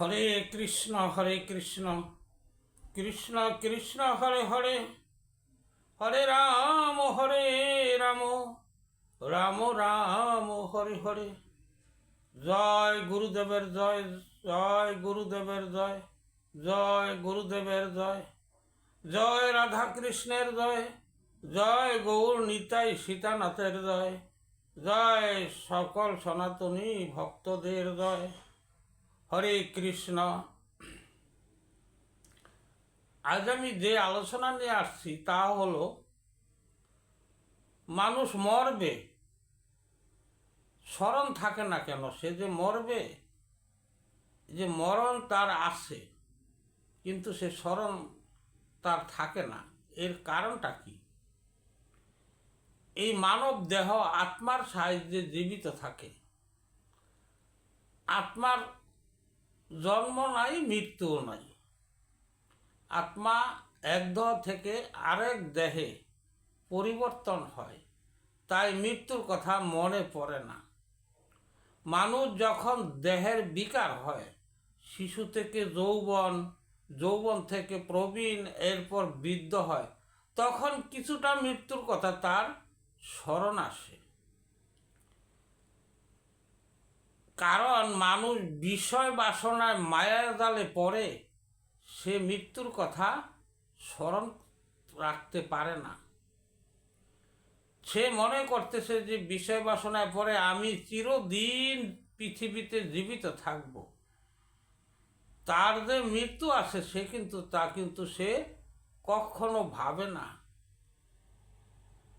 হরে কৃষ্ণ হরে কৃষ্ণ। কৃষ্ণ কৃষ্ণ, হরে হরে। হরে রাম হরে রাম। রাম রাম, হরে হরে। জয় গুরুদেবের জয় জয় গুরুদেবের জয় জয় গুরুদেবের জয়। জয় রাধা কৃষ্ণের জয় জয় গৌর নিতাই সীতানাথের জয়। জয় সকল সনাতনী ভক্তদের জয়। হরে কৃষ্ণ। আজ আমি যে আলোচনা নিয়ে আসছি তা হলো, মানুষ মরবে, স্মরণ থাকে না কেন? সে যে মরবে, যে মরণ তার আসে কিন্তু সে স্মরণ তার থাকে না। এর কারণটা কি? এই মানব দেহ আত্মার সাহায্যে জীবিত থাকে। আত্মার জন্ম নাই, মৃত্যুও নাই। আত্মা এক দেহ থেকে আরেক দেহে পরিবর্তন হয়, তাই মৃত্যুর কথা মনে পড়ে না। মানুষ যখন দেহের বিকার হয়, শিশু থেকে যৌবন যৌবন থেকে প্রবীণ, এরপর বৃদ্ধ হয়, তখন কিছুটা মৃত্যুর কথা তার স্মরণ আসে। কারণ মানুষ বিষয় বাসনায় মায়ার জালে পড়ে, সে মৃত্যুর কথা স্মরণ রাখতে পারে না। সে মনে করতেছে যে বিষয় বাসনায় পড়ে আমি চিরদিন পৃথিবীতে জীবিত থাকব। তার যে মৃত্যু আছে, সে কিন্তু, তা কিন্তু সে কখনো ভাবে না।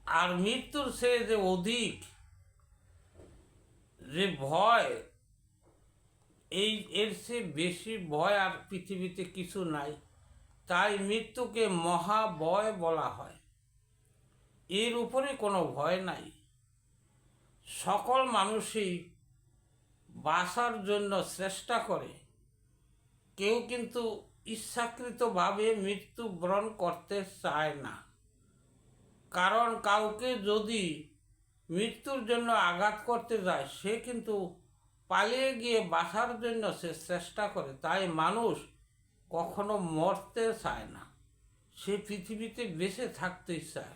আর মৃত্যুর সে যে অধিক যে ভয়, এই, এর সে বেশি ভয় আর পৃথিবীতে কিছু নাই। তাই মৃত্যুকে মহাভয় বলা হয়। এর উপরে কোনো ভয় নাই। সকল মানুষই বাঁচার জন্য চেষ্টা করে। কেউ কিন্তু ইচ্ছাকৃতভাবে মৃত্যুবরণ করতে চায় না। কারণ কাউকে যদি মৃত্যুর জন্য আঘাত করতে যায়, সে কিন্তু পালিয়ে গিয়ে বাঁচার জন্য সে চেষ্টা করে। তাই মানুষ কখনো মরতে চায় না। সে পৃথিবীতে বেঁচে থাকতেই চায়।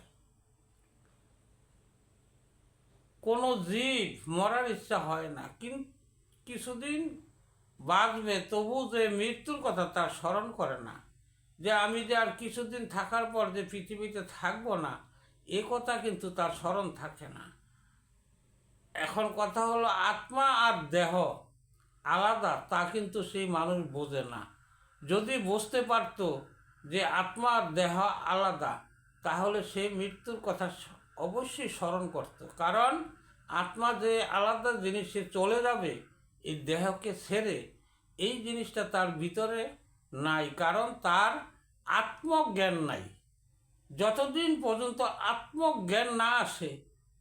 কোনো জীব মরার ইচ্ছা হয় না কিন্তু কিছুদিন বাঁচবে, তবু যে মৃত্যুর কথা তার স্মরণ করে না। যে আমি যে আর কিছুদিন থাকার পর যে পৃথিবীতে থাকব না, এ কথা কিন্তু তার স্মরণ থাকে না। এখন কথা হলো আত্মা আর দেহ আলাদা, তা কিন্তু সেই মানুষ বোঝে না। যদি বুঝতে পারতো যে আত্মা আর দেহ আলাদা, তাহলে সে মৃত্যুর কথা অবশ্যই স্মরণ করত। কারণ আত্মা যে আলাদা জিনিস সে চলে যাবে, এই দেহকে ছেড়ে এই জিনিসটা তার ভিতরে নাই, কারণ তার আত্মজ্ঞান নাই। যতদিন পর্যন্ত আত্মজ্ঞান না আসে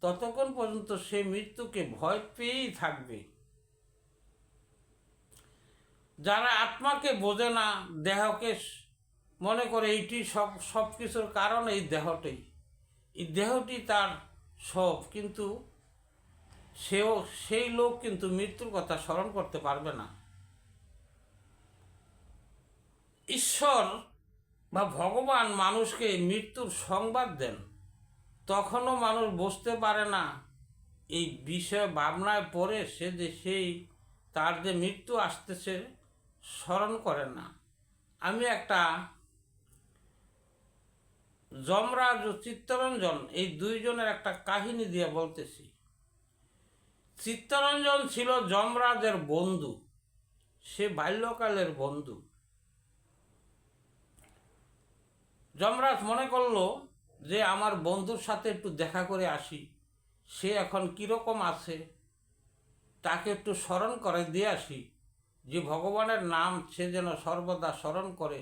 ততক্ষণ পর্যন্ত সে মৃত্যুকে ভয় পেয়েই থাকবে। যারা আত্মাকে বোঝে না, দেহকে মনে করে এইটি সব সব কিছুর কারণ এই দেহটাই এই দেহটি তার সব, কিন্তু সেও সেই লোক কিন্তু মৃত্যুর কথা স্মরণ করতে পারবে না। ঈশ্বর বা ভগবান মানুষকে মৃত্যুর সংবাদ দেন। তখনও মানুষ বুঝতে পারে না, এই বিষয়ে ভাবনায় পড়ে সে যে সেই, তার যে মৃত্যু আসতেছে, স্মরণ করে না। আমি একটা যমরাজ ও চিত্তরঞ্জন, এই দুইজনের একটা কাহিনী দিয়ে বলতেছি। চিত্তরঞ্জন ছিল যমরাজের বন্ধু, সে বাল্যকালের বন্ধু। যমরাজ মনে করল যে আমার বন্ধুর সাথে একটু দেখা করে আসি। সে এখন কীরকম আছে, তাকে একটু স্মরণ করে দিয়ে আসি যে ভগবানের নাম সে যেন সর্বদা স্মরণ করে,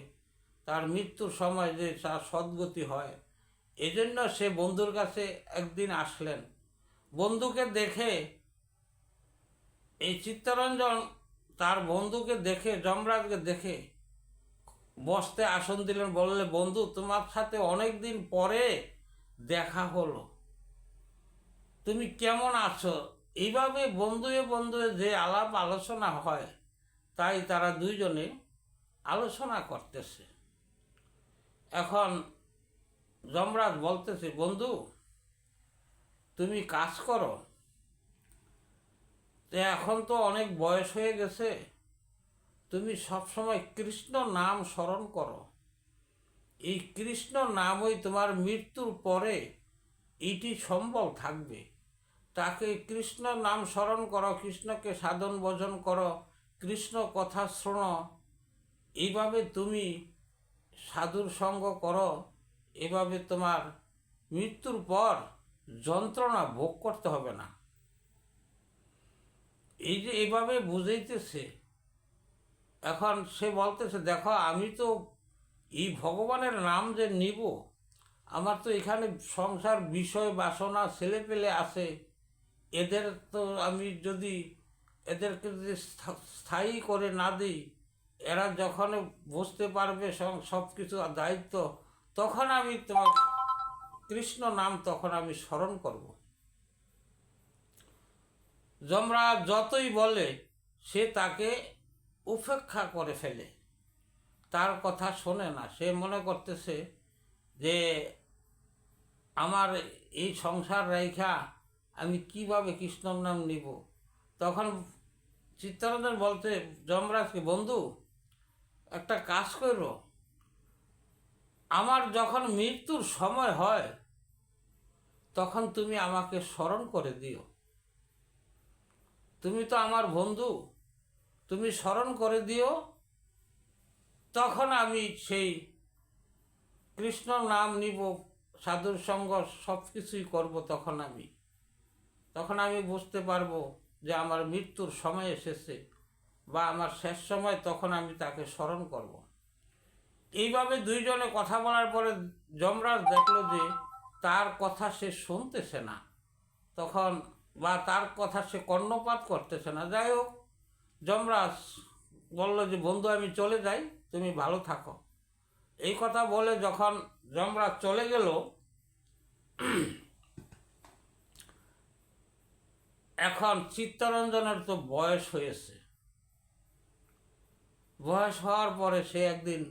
তার মৃত্যুর সময় যে তার সদ্গতি হয়। এজন্য সে বন্ধুর কাছে একদিন আসলেন। বন্ধুকে দেখে, এই চিত্তরঞ্জন তার বন্ধুকে দেখে, যমরাজকে দেখে বসতে আসন দিলেন, বললে, বন্ধু, তোমার সাথে অনেক দিন পরে দেখা হলো। তুমি কেমন আছো? এইভাবে বন্ধুয়ে বন্ধুয়ে যে আলাপ আলোচনা হয়, তাই তারা দুইজনে আলোচনা করতেছে। এখন যমরাজ বলতেছে, বন্ধু, তুমি কাজ করো। এখন তো অনেক বয়স হয়ে গেছে। তুমি সবসময় কৃষ্ণ নাম স্মরণ করো। এই কৃষ্ণ নামই তোমার মৃত্যুর পরে এটি সম্বল থাকবে। তাকে কৃষ্ণ নাম স্মরণ করো, কৃষ্ণকে সাধন ভজন করো, কৃষ্ণ কথা শোনো। এইভাবে তুমি সাধুর সঙ্গ করো। এভাবে তোমার মৃত্যুর পর যন্ত্রণা ভোগ করতে হবে না। এই যে এভাবে বুঝাইতেছে এখন সে বলতেছে, দেখো, আমি তো এই ভগবানের নাম যে নিব, আমার তো এখানে সংসার বিষয়, বাসনা ছেলে পেলে আছে। এদের তো আমি যদি এদেরকে যদি স্থায়ী করে না দিই, এরা যখন বুঝতে পারবে সব কিছু দায়িত্ব, তখন আমি তোমার কৃষ্ণ নাম তখন আমি স্মরণ করব। যমরা যতই বলে, সে তাকে উপেক্ষা করে ফেলে। তার কথা শোনে না। সে মনে করতেছে যে, আমার এই সংসার রেখা আমি কীভাবে কৃষ্ণর নাম নিব? তখন চিত্তরঞ্জন বলতে যমরাজকে বন্ধু, একটা কাজ করো। আমার যখন মৃত্যুর সময় হয়, তখন তুমি আমাকে স্মরণ করে দিও। তুমি তো আমার বন্ধু। তুমি স্মরণ করে দিও, তখন আমি সেই কৃষ্ণ নাম নিব, সাধুর সঙ্গ সব কিছুই করব তখন আমি। তখন আমি বুঝতে পারব যে আমার মৃত্যুর সময় এসেছে বা আমার শেষ সময়, তখন আমি তাকে স্মরণ করব। এইভাবে দুইজনে কথা বলার পরে যমরাজ দেখল যে তার কথা সে শুনতেছে না। তখন বা তার কথা সে কর্ণপাত করতেছে না। যাই হোক যমরাজ বলল যে, বন্ধু, আমি চলে যাই, তুমি ভালো থাকো। এই কথা বলে যখন যমরাজ চলে গেল, এখন চিত্তরঞ্জনের তো বয়স হয়েছে। বয়স হওয়ার পরে সে একদিন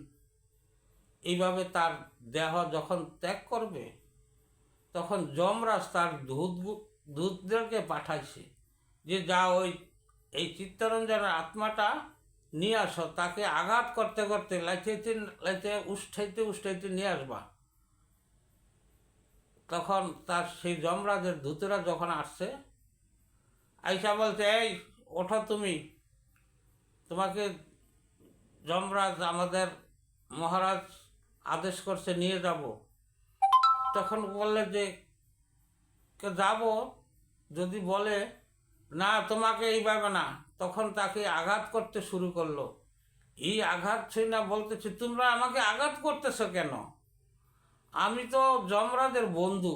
এইভাবে তার দেহ যখন ত্যাগ করবে, তখন যমরাজ তার দুধ দুধদেরকে পাঠাইছে যে যা ওই এই চিত্তরঞ্জনের আত্মাটা নিয়ে আসো, তাকে আঘাত করতে করতে লাইতে লাইতে উষ্ঠাইতে উষ্ঠাইতে নিয়ে আসবা। তখন তার সেই যমরাজের দূতেরা যখন আসছে, আইসা বলছে, এই, ওঠো তুমি। তোমাকে যমরাজ আমাদের মহারাজ আদেশ করছে, নিয়ে যাব। তখন বললে যে যাব? যদি বলে না, তোমাকে এইভাবে না। তখন তাকে আঘাত করতে শুরু করল। এই আঘাত ছুঁই না বলতেছে, তোমরা আমাকে আঘাত করতেছ কেন? আমি তো যমরাজের বন্ধু।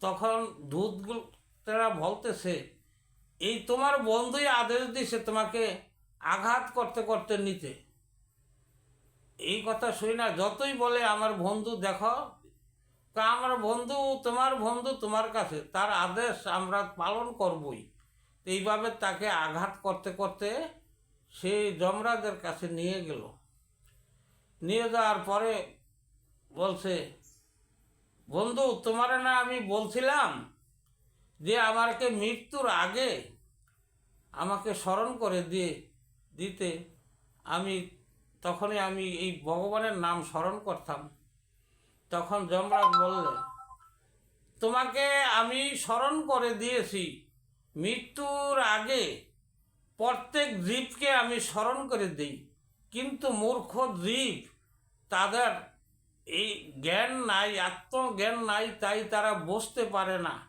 তখন দুধগুলো বলতেছে, এই তোমার বন্ধুই আদেশ দিছে তোমাকে আঘাত করতে করতে নিতে। এই কথা শুই না, যতই বলে, আমার বন্ধু দেখো আমার বন্ধু, তোমার বন্ধু তোমার কাছে, তার আদেশ আমরা পালন করবই। এইভাবে তাকে আঘাত করতে করতে সে যমরাজের কাছে নিয়ে গেল। নিয়ে যাওয়ার পরে বলছে, বন্ধু, তোমার না আমি বলছিলাম যে আমাকে মৃত্যুর আগে আমাকে স্মরণ করে দিয়ে, দিতে। আমি তখনই আমি এই ভগবানের নাম স্মরণ করতাম। তখন যমরাজ বললে, তোমাকে আমি স্মরণ করে দিয়েছি। মৃত্যুর আগে প্রত্যেক দ্বীপকে আমি স্মরণ করে দিই। কিন্তু মূর্খ দ্বীপ তাদের এই জ্ঞান নাই, আত্মজ্ঞান নাই, তাই তারা বসতে পারে না।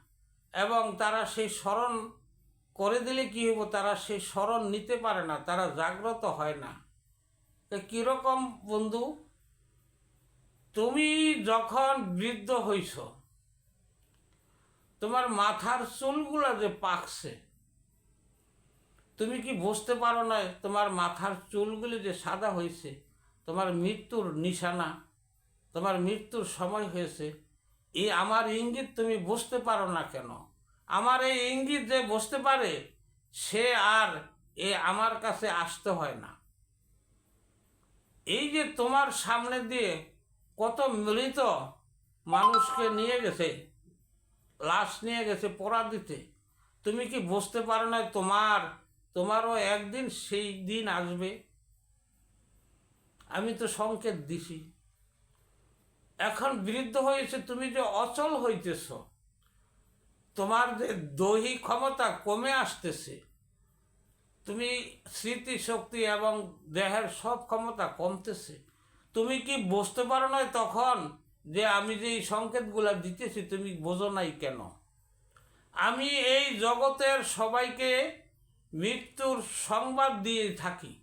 এবং তারা সেই স্মরণ করে দিলে কি হব তারা সেই স্মরণ নিতে পারে না, তারা জাগ্রত হয় না। তো কীরকম বন্ধু? তুমি যখন বৃদ্ধ হইছ তোমার মাথার চুলগুলো যে পাকছে, তুমি কি বুঝতে পারো না তোমার মাথার চুলগুলি যে সাদা হয়েছে, তোমার মৃত্যুর নিশানা, তোমার মৃত্যুর সময় হয়েছে এই আমার ইঙ্গিত তুমি বুঝতে পারো না কেন? আমার এই ইঙ্গিত যে বুঝতে পারে, সে আর এ আমার কাছে আসতে হয় না। এই যে তোমার সামনে দিয়ে কত মৃত মানুষকে নিয়ে গেছে লাশ নিয়ে গেছে, পড়া দিতে। তুমি কি বুঝতে পারো না তোমার, তোমারও একদিন সেই দিন আসবে? আমি তো সংকেত দিছি। এখন বৃদ্ধ হয়েছে, তুমি যে অচল হইতেছ, তোমার যে দৈহিক ক্ষমতা কমে আসতেছে, তুমি স্মৃতিশক্তি এবং দেহের সব ক্ষমতা কমতেছে। তুমি কি বুঝতে পারো না তখন যে আমি যে এই সংকেতগুলা দিতেছি, তুমি বোঝো নাই কেন? আমি এই জগতের সবাইকে মৃত্যুর সংবাদ দিয়ে থাকি।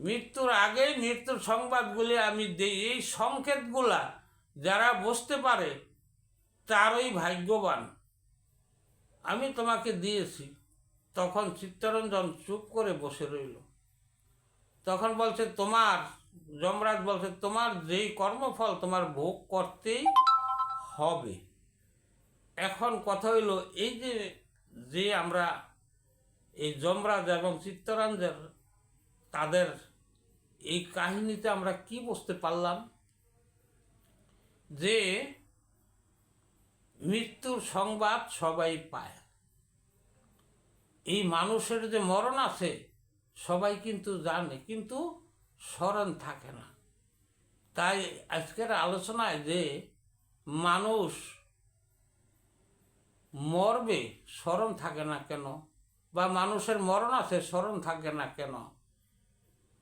মৃত্যুর আগেই মৃত্যুর সংবাদগুলি আমি দিই। এই সংকেতগুলা যারা বুঝতে পারে, তারই ভাগ্যবান। আমি তোমাকে দিয়েছি। তখন চিত্তরঞ্জন চুপ করে বসে রইল। তখন বলছে, তোমার যমরাজ বলছে, তোমার যেই কর্মফল তোমার ভোগ করতেই হবে। এখন কথা হইল, এই যে যে আমরা এই যমরাজ এবং চিত্তরঞ্জন তাদের এই কাহিনীতে আমরা কি বুঝতে পারলাম? যে মৃত্যুর সংবাদ সবাই পায়। এই মানুষের যে মরণ আছে, সবাই কিন্তু জানে। কিন্তু স্মরণ থাকে না। তাই আজকের আলোচনায় যে মানুষ মরবে, স্মরণ থাকে না কেন? বা মানুষের মরণ আছে, স্মরণ থাকে না কেন?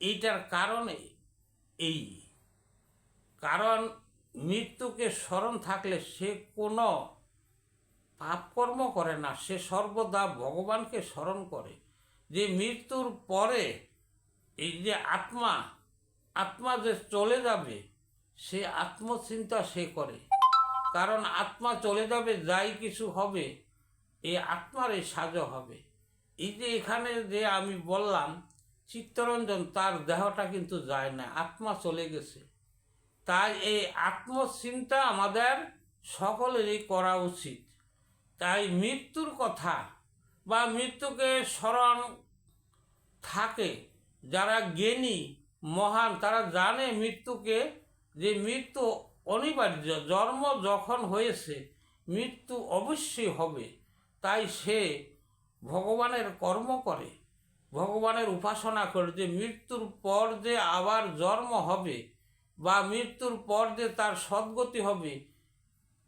এইটার কারণে এই। কারণ মৃত্যুকে স্মরণ থাকলে সে কোনো পাপকর্ম করে না, সে সর্বদা ভগবানকে স্মরণ করে। যে মৃত্যুর পরে এই যে আত্মা আত্মা যে চলে যাবে, সে আত্মচিন্তা সে করে। কারণ আত্মা চলে যাবে, যাই কিছু হবে এই আত্মার এই সাজ হবে। এই যে এখানে যে আমি বললাম, চিত্তরঞ্জন তার দেহটা কিন্তু যায় না, আত্মা চলে গেছে। তাই এই আত্মচিন্তা আমাদের সকলেরই করা উচিত। তাই মৃত্যুর কথা বা মৃত্যুকে স্মরণ থাকে যারা জ্ঞানী, মহান, তারা জানে মৃত্যুকে, যে মৃত্যু অনিবার্য, জন্ম যখন হয়েছে, মৃত্যু অবশ্যই হবে। তাই সে ভগবানের কর্ম করে, ভগবানের উপাসনা করে যে মৃত্যুর পর যে আবার জন্ম হবে বা মৃত্যুর পর যে তার সদ্গতি হবে,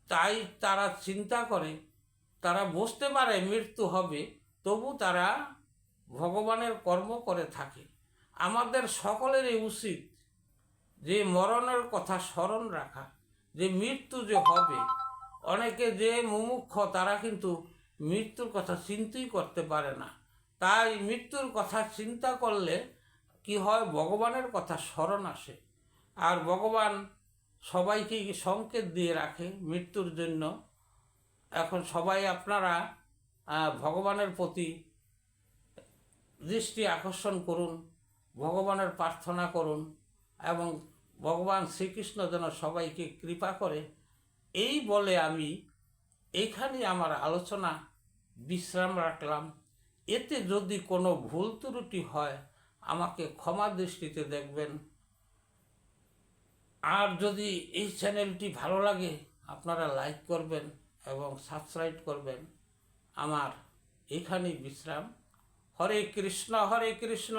তাই তারা চিন্তা করে, তারা বুঝতে পারে মৃত্যু হবে, তবু তারা ভগবানের কর্ম করে থাকে। আমাদের সকলেরই উচিত যে মরণের কথা স্মরণ রাখা, যে মৃত্যু যে হবে। অনেকে যে মুমুক্ষ তারা কিন্তু মৃত্যুর কথা চিন্তাই করতে পারে না। তাই মৃত্যুর কথা চিন্তা করলে কি হয়? ভগবানের কথা স্মরণ আসে। আর ভগবান সবাইকে সংকেত দিয়ে রাখে মৃত্যুর জন্য। এখন সবাই আপনারা ভগবানের প্রতি দৃষ্টি আকর্ষণ করুন। ভগবানের প্রার্থনা করুন এবং ভগবান শ্রীকৃষ্ণ যেন সবাইকে কৃপা করে, এই বলে আমি এখানে আমার আলোচনা বিশ্রাম রাখলাম। এতে যদি কোনো ভুল ত্রুটি হয়, আমাকে ক্ষমা দৃষ্টিতে দেখবেন। আর যদি এই চ্যানেলটি ভালো লাগে, আপনারা লাইক করবেন এবং সাবস্ক্রাইব করবেন। আমার এখানেই বিশ্রাম। হরে কৃষ্ণ হরে কৃষ্ণ।